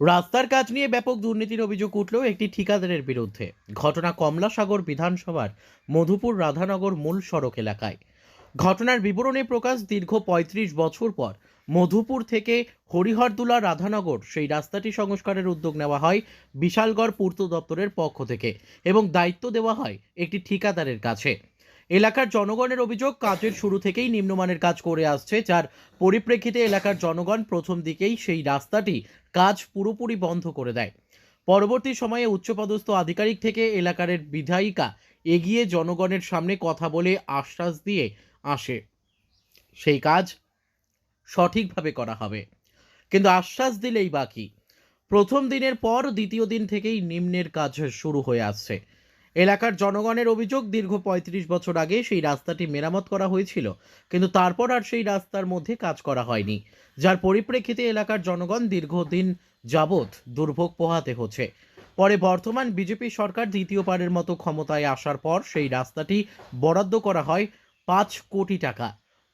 রাস্তার কাজ নিয়ে ব্যাপক দুর্নীতির অভিযোগ উঠল একটি ঠিকাদারের বিরুদ্ধে। ঘটনা কমলাসাগর বিধানসভার মধুপুর রাধানগর মূল সড়ক এলাকায়। ঘটনার বিবরণে প্রকাশ দীর্ঘ ৩৫ বছর পর মধুপুর থেকে হরিহরদুলা রাধানগর, সেই রাস্তাটি সংস্কারের উদ্যোগ নেওয়া হয় বিশালগড় পূর্ত দপ্তরের পক্ষ থেকে এবং দায়িত্ব দেওয়া হয় একটি ঠিকাদারের কাছে। এলাকার জনগণের অভিযোগ, কাজের শুরু থেকেই নিম্নমানের কাজ করে আসছে, যার পরিপ্রেক্ষিতে এলাকার জনগণ প্রথম দিকেই সেই রাস্তাটি কাজ পুরোপুরি বন্ধ করে দেয়। পরবর্তী সময়ে উচ্চপদস্থ আধিকারিক থেকে এলাকার বিধায়িকা এগিয়ে জনগণের সামনে কথা বলে আশ্বাস দিয়ে আসে। সেই কাজ সঠিকভাবে করা হবে। কিন্তু আশ্বাস দিলেই বাকি প্রথম দিনের পর দ্বিতীয় দিন থেকেই নিম্নের কাজ শুরু হয়ে আসছে। এলাকার জনগণের অভিযোগ, দীর্ঘ ৩৫ বছর আগে সেই রাস্তাটি মেরামত করা হয়েছিল, কিন্তু তারপর আর সেই রাস্তার মধ্যে কাজ করা হয়নি। যার পরিপ্রেক্ষিতে এলাকার জনগণ দীর্ঘদিন যাবৎ দুর্ভোগ পোহাতে হচ্ছে। পরে বর্তমান বিজেপি সরকার দ্বিতীয়বারের মতো ক্ষমতায় আসার পর সেই রাস্তাটি বরাদ্দ করা হয় পাঁচ কোটি টাকা।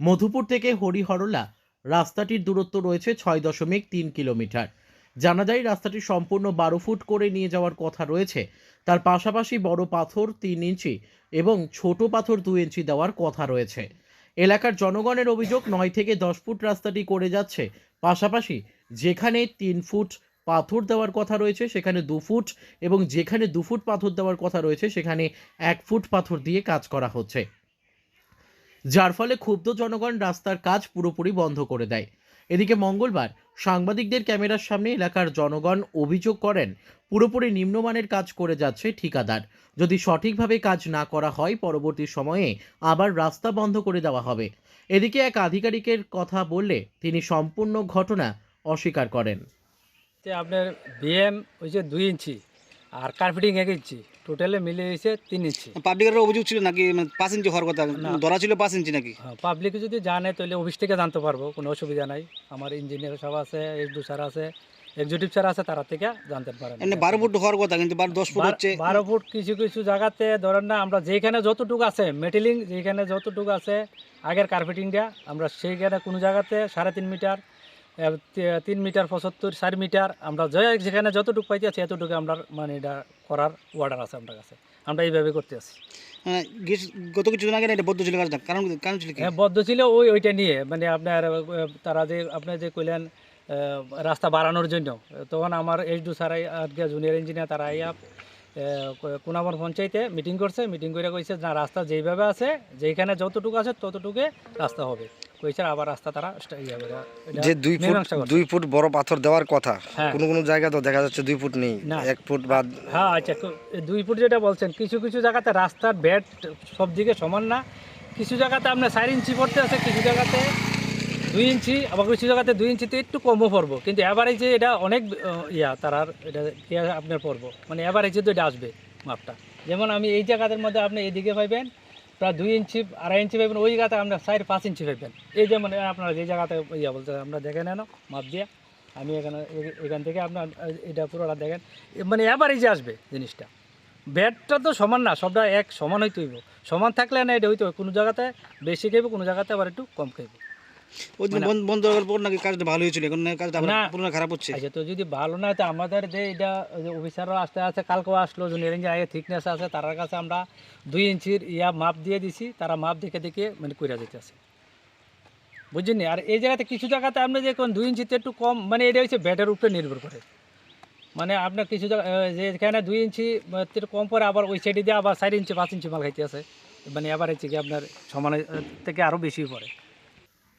মধুপুর থেকে হরিহরলা, রাস্তাটির দূরত্ব রয়েছে ছয় দশমিক তিন কিলোমিটার। জানা যায় রাস্তাটি সম্পূর্ণ বারো ফুট করে নিয়ে যাওয়ার কথা রয়েছে। তার পাশাপাশি বড় পাথর তিন ইঞ্চি এবং ছোট পাথর দু ইঞ্চি দেওয়ার কথা রয়েছে। এলাকার জনগণের অভিযোগ, নয় থেকে দশ ফুট রাস্তাটি করে যাচ্ছে। পাশাপাশি যেখানে তিন ফুট পাথর দেওয়ার কথা রয়েছে, সেখানে দু ফুট এবং যেখানে দু ফুট পাথর দেওয়ার কথা রয়েছে, সেখানে এক ফুট পাথর দিয়ে কাজ করা হচ্ছে। যার ফলে ক্ষুব্ধ জনগণ রাস্তার কাজ পুরোপুরি বন্ধ করে দেয়। এদিকে মঙ্গলবার সাংবাদিকদের ক্যামেরার সামনে এলাকার জনগণ অভিযোগ করেন, পুরোপুরি নিম্নমানের কাজ করে যাচ্ছে ঠিকাদার। যদি সঠিকভাবে কাজ না করা হয়, পরবর্তী সময়ে আবার রাস্তা বন্ধ করে দেওয়া হবে। এদিকে এক আধিকারিকের কথা বললে তিনি সম্পূর্ণ ঘটনা অস্বীকার করেন। আপনার বিএম ওই যে দুই ইঞ্চি। আর কার্পেটিং এক ইঞ্চি। টোটালে মিলে হয়েছে তিন ইঞ্চি। পাবলিকের অভিযোগ ছিল নাকি? মানে পাঁচ ইঞ্চি হওয়ার কথা। ধরা ছিল পাঁচ ইঞ্চি নাকি? পাবলিক যদি জানে তাহলে অফিস থেকে জানতে পারব কোনো অসুবিধা নাই। আমার ইঞ্জিনিয়ার সব আছে এসডু স্যার আছে এক্সিকিউটিভ স্যার আছে তারা থেকে জানতে পারেন। বারো ফুট হওয়ার কথা কিন্তু বারো দশ ফুট হচ্ছে। বারো ফুট কিছু কিছু জায়গাতে ধরেন না আমরা যেখানে যতটুকু আছে মেটেলিং যেখানে যতটুকু আছে আগের কার্পেটিংটা আমরা সেইখানে কোনো জায়গাতে সাড়ে তিন মিটার তিন মিটার পঁচাত্তর চার মিটার আমরা যে- যেখানে যতটুকু পাইতে আছি এতটুকু আমরা মানে এটা করার অর্ডার আছে আপনার কাছে। আমরা এইভাবে করতে আছি। মানে গত কিছুদিন আগে এটা বদ্ধ ছিল কারণ কারণ ছিল হ্যাঁ বদ্ধ ছিল ওই ওইটা নিয়ে। মানে আপনার তারা যে আপনি যে কইলেন রাস্তা বাড়ানোর জন্য তখন আমার এইচ ডু স্যার আজকে জুনিয়র ইঞ্জিনিয়ার তারা আইয়া কোনামর পঞ্চায়েতে মিটিং করছে। মিটিং করে কইছে না রাস্তা যেইভাবে আছে যেখানে যতটুকু আছে ততটুকু রাস্তা হবে। আবার রাস্তা তারা ইয়া যে দুই ফুট মীমাংসা দুই ফুট বড় পাথর দেওয়ার কথা হ্যাঁ। কোনো কোনো জায়গা তো দেখা যাচ্ছে দুই ফুট নেই। এক ফুট বা হ্যাঁ আচ্ছা দুই ফুট যেটা বলছেন কিছু কিছু জায়গাতে রাস্তার বেড সব দিকে সমান না কিছু জায়গাতে আপনার চার ইঞ্চি পড়তে আছে কিছু জায়গাতে দুই ইঞ্চি আবার কিছু জায়গাতে দুই ইঞ্চিতে একটু কমও পড়ব কিন্তু অ্যাভারেজে এটা অনেক ইয়া তারার এটা আপনার পড়ব মানে অ্যাভারেজে তো এটা আসবে মাপটা যেমন আমি এই জায়গাদের মধ্যে আপনি এদিকে পাইবেন প্রায় দুই ইঞ্চি, আড়াই ইঞ্চি পাইবেন, ওই জায়গাতে আপনার সাইড পাঁচ ইঞ্চি পাইবেন। এই যে মানে আপনারা যে জায়গাতে ইয়া বলতে আমরা দেখে নেন, মাপ দিয়ে। আমি এখানে এখান থেকে আপনার, এটা পুরোটা দেখেন। মানে অ্যাভারেজে আসবে জিনিসটা। ব্যাটটা তো সমান না, সবটা এক সমান হইতে হইব। সমান থাকলে না এটা হইতে হবে। কোনো জায়গাতে বেশি খাইব, কোনো জায়গাতে আবার একটু কম খাইব। ওই দিন মানে- বন্ধ- বন্ধ হওয়ার পর নাকি কাজটা ভালো হয়েছিল এখন কাজটা আবার খারাপ হচ্ছে। আচ্ছা তো যদি ভালো না তো আমাদের যে এটা অফিসাররা আসতে আসতে কালকেও আসলো জুনিয়র ইঞ্জিনিয়ার থিকনেস আছে তার কাছে আমরা দুই ইঞ্চির ইয়া মাপ দিয়ে দিছি তারা মাপ দেখে দেখে মানে কইরা যেতেছে বুঝছেন? আর এই জায়গাতে কিছু জায়গাতে আপনি যে দুই ইঞ্চিতে একটু কম মানে এটা হচ্ছে ব্যাটের উপরে নির্ভর করে। মানে আপনার কিছু যেখানে দুই ইঞ্চি কম পরে আবার ওই সাইডে দিয়ে আবার চার ইঞ্চি পাঁচ ইঞ্চি মাল খাইতে আছে। মানে আবার হচ্ছে কি আপনার সমানের থেকে আরও বেশি পড়ে।